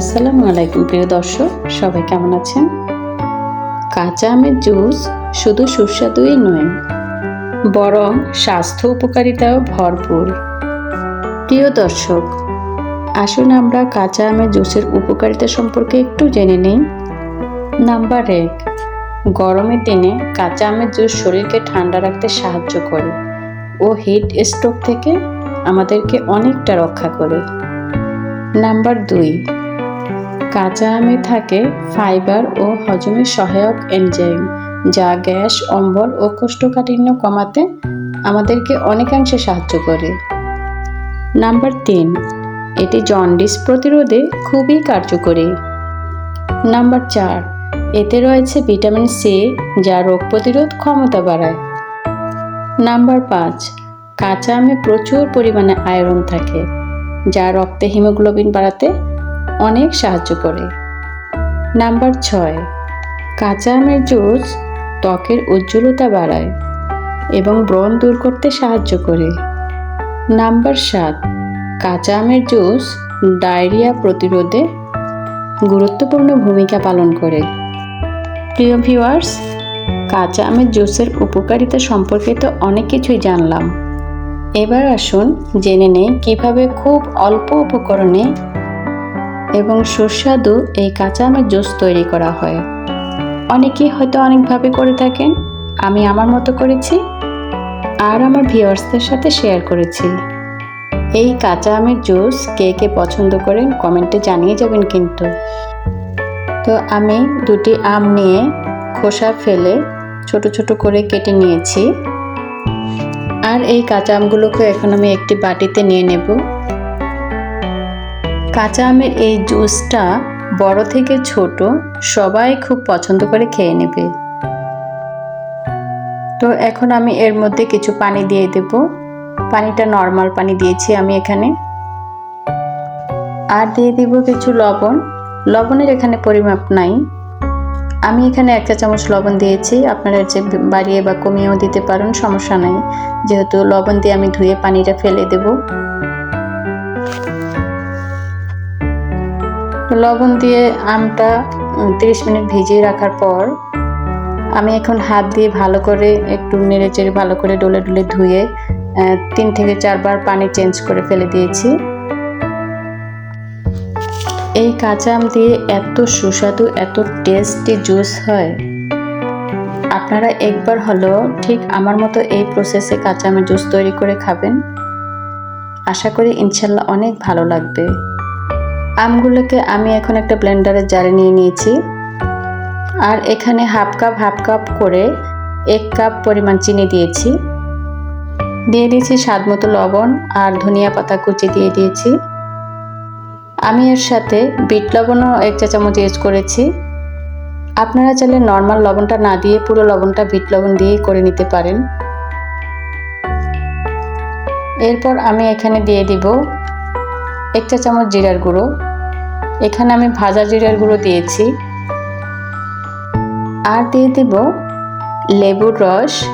আসসালামু আলাইকুম, প্রিয় দর্শক। সবাই কেমন আছেন? কাঁচা আমের জুস শুধু সুস্বাদুই নয়, বরং স্বাস্থ্য উপকারিতাও ভরপুর। প্রিয় দর্শক, আসুন আমরা কাঁচা আমের জুসের উপকারিতা সম্পর্কে একটু জেনে নিই। নাম্বার এক গরমের দিনে কাঁচা আমের জুস শরীরকে ঠান্ডা রাখতে সাহায্য করে ও হিট স্ট্রোক থেকে আমাদেরকে অনেকটা রক্ষা করে। নাম্বার দুই কাঁচা আমে থাকে ফাইবার ও হজমের সহায়ক এনজাইম, যা গ্যাস, অম্বল ও কোষ্ঠকাঠিন্য কমাতে আমাদেরকে অনেকাংশে সাহায্য করে। নাম্বার তিন, এটি জন্ডিস প্রতিরোধে খুবই কার্যকরী। নাম্বার চার, এতে রয়েছে ভিটামিন সি, যা রোগ প্রতিরোধ ক্ষমতা বাড়ায়। নাম্বার পাঁচ, কাঁচা আমে প্রচুর পরিমাণে আয়রন থাকে, যা রক্তে হিমোগ্লোবিন বাড়াতে অনেক সাহায্য করে। নাম্বার ছয়, কাঁচা আমের জুস ত্বকের উজ্জ্বলতা বাড়ায় এবং ব্রণ দূর করতে সাহায্য করে। নাম্বার সাত, কাঁচা আমের জুস ডায়রিয়া প্রতিরোধে গুরুত্বপূর্ণ ভূমিকা পালন করে। প্রিয় ভিউয়ার্স, কাঁচা আমের জুসের উপকারিতা সম্পর্কে তো অনেক কিছুই জানলাম। এবার আসুন জেনে নেই কীভাবে খুব অল্প উপকরণে এবং সুস্বাদু এই কাঁচা আমের জুস তৈরি করা হয়। অনেকেই হয়তো অনেকভাবে করে থাকেন, আমি আমার মতো করেছি আর আমার ভিউয়ার্সদের সাথে শেয়ার করেছি। এই কাঁচা আমের জুস কে কে পছন্দ করেন কমেন্টে জানিয়ে যাবেন কিন্তু। তো আমি দুটি আম নিয়ে খোসা ফেলে ছোট ছোট করে কেটে নিয়েছি। আর এই কাঁচা আমগুলোকে এখন আমি একটি বাটিতে নিয়ে নেব। কাঁচা আমের এই জুসটা বড় থেকে ছোট সবাই খুব পছন্দ করে খেয়ে নেবে। তো এখন আমি এর মধ্যে কিছু পানি দিয়ে দেব। পানিটা নর্মাল পানি দিয়েছি আমি এখানে। আর দিয়ে দিব কিছু লবণ। লবণের এখানে পরিমাপ নাই। আমি এখানে এক চা চামচ লবণ দিয়েছি। আপনারা যে বাড়িয়ে বা কমিয়েও দিতে পারেন, সমস্যা নাই। যেহেতু লবণ দিয়ে আমি ধুয়ে পানিটা ফেলে দেব। লবণ দিয়ে আমটা তিরিশ মিনিট ভিজিয়ে রাখার পর আমি এখন হাত দিয়ে ভালো করে একটু নেড়ে চেড়ে ভালো করে ডলে ডলে ধুয়ে তিন থেকে চারবার পানি চেঞ্জ করে ফেলে দিয়েছি। এই কাঁচা আম দিয়ে এত সুস্বাদু, এত টেস্টি জুস হয়। আপনারা একবার হলো ঠিক আমার মতো এই প্রসেসে কাঁচা আমের জুস তৈরি করে খাবেন। আশা করি ইনশাল্লাহ অনেক ভালো লাগবে। আমগুলোকে আমি এখন একটা ব্লেন্ডারের জারে নিয়ে নিয়েছি। আর এখানে হাফ কাপ হাফ কাপ করে এক কাপ পরিমাণ চিনি দিয়েছি। দিয়ে দিয়েছি স্বাদ মতো লবণ আর ধনিয়া পাতা কুচি দিয়ে দিয়েছি। আমি এর সাথে বিট লবণও এক চা চামচ ইউজ করেছি। আপনারা চাইলে নর্মাল লবণটা না দিয়ে পুরো লবণটা বিট লবণ দিয়েই করে নিতে পারেন। এরপর আমি এখানে দিয়ে দিব এক চা চামচ জিরার গুঁড়ো। এখানে আমি ভাজা জিরার গুঁড়ো দিয়েছি। আর দিয়ে দিব লেবুর রস।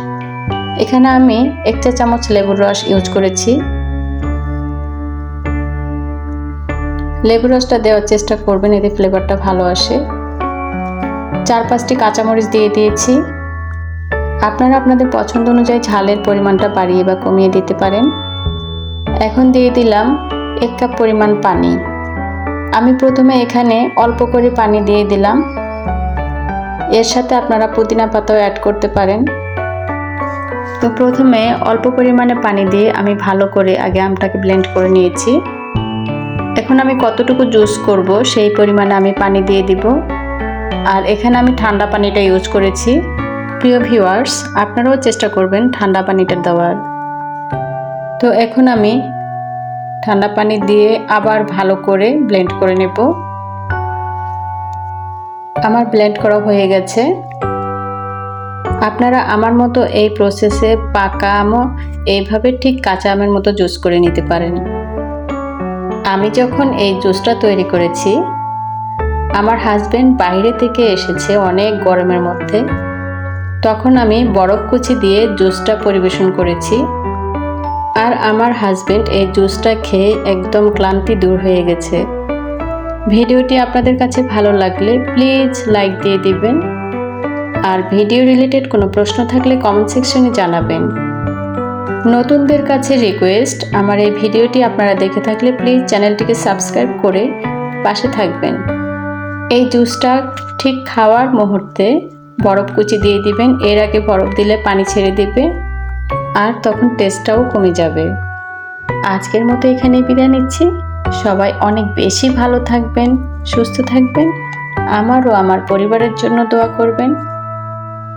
এখানে আমি এক চা চামচ লেবুর রস ইউজ করেছি। লেবু রসটা দেওয়ার চেষ্টা করবেন, এতে ফ্লেভারটা ভালো আসে। চার পাঁচটি কাঁচামরিচ দিয়ে দিয়েছি। আপনারা আপনাদের পছন্দ অনুযায়ী ঝালের পরিমাণটা বাড়িয়ে বা কমিয়ে দিতে পারেন। এখন দিয়ে দিলাম এক কাপ পরিমাণ পানি। আমি প্রথমে এখানে অল্প করে পানি দিয়ে দিলাম। এর সাথে আপনারা পুদিনা পাতাও অ্যাড করতে পারেন। তো প্রথমে অল্প পরিমাণে পানি দিয়ে আমি ভালো করে আগে আমটাকে ব্লেন্ড করে নিয়েছি। এখন আমি কতটুকু জুস করব সেই পরিমাণে আমি পানি দিয়ে দিব। আর এখানে আমি ঠান্ডা পানিটা ইউজ করেছি। প্রিয় ভিউয়ার্স আপনারাও চেষ্টা করবেন ঠান্ডা পানিটা দেওয়ার। তো এখন আমি ঠান্ডা পানি দিয়ে আবার ভালো করে ব্লেন্ড করে নেব। আমার ব্লেন্ড করা হয়ে গেছে। আপনারা আমার মতো এই প্রসেসে পাকা আমও এইভাবে ঠিক কাঁচা আমের মতো জুস করে নিতে পারেন। আমি যখন এই জুসটা তৈরি করেছি, আমার হাজব্যান্ড বাইরে থেকে এসেছে অনেক গরমের মধ্যে। তখন আমি বরফ কুচি দিয়ে জুসটা পরিবেশন করেছি। আর আমার হাজব্যান্ড এই জুসটা খেয়ে একদম ক্লান্তি দূর হয়ে গেছে। ভিডিওটি আপনাদের কাছে ভালো লাগলে প্লিজ লাইক দিয়ে দিবেন। আর ভিডিও রিলেটেড কোনো প্রশ্ন থাকলে কমেন্ট সেকশনে জানাবেন। নতুনদের কাছে রিকোয়েস্ট আমার এই ভিডিওটি আপনারা দেখে থাকলে প্লিজ চ্যানেলটিকে সাবস্ক্রাইব করে পাশে থাকবেন। এই জুসটা ঠিক খাওয়ার মুহূর্তে বরফ কুচি দিয়ে দিবেন। এর আগে বরফ দিলে পানি ছেড়ে দিবে। আর তখন টেস্টটাও কমে যাবে। আজকের মতো এখানে বিদায় নিচ্ছি। সবাই অনেক বেশি ভালো থাকবেন, সুস্থ থাকবেন, আমার ও আমার পরিবারের জন্য দোয়া করবেন।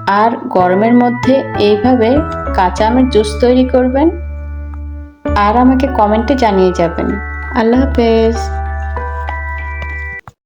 আর গরমের মধ্যে এইভাবে কাঁচা আমের জুস তৈরি করবেন। আর আমাকে কমেন্টে জানিয়ে যাবেন। আল্লাহ হাফেজ।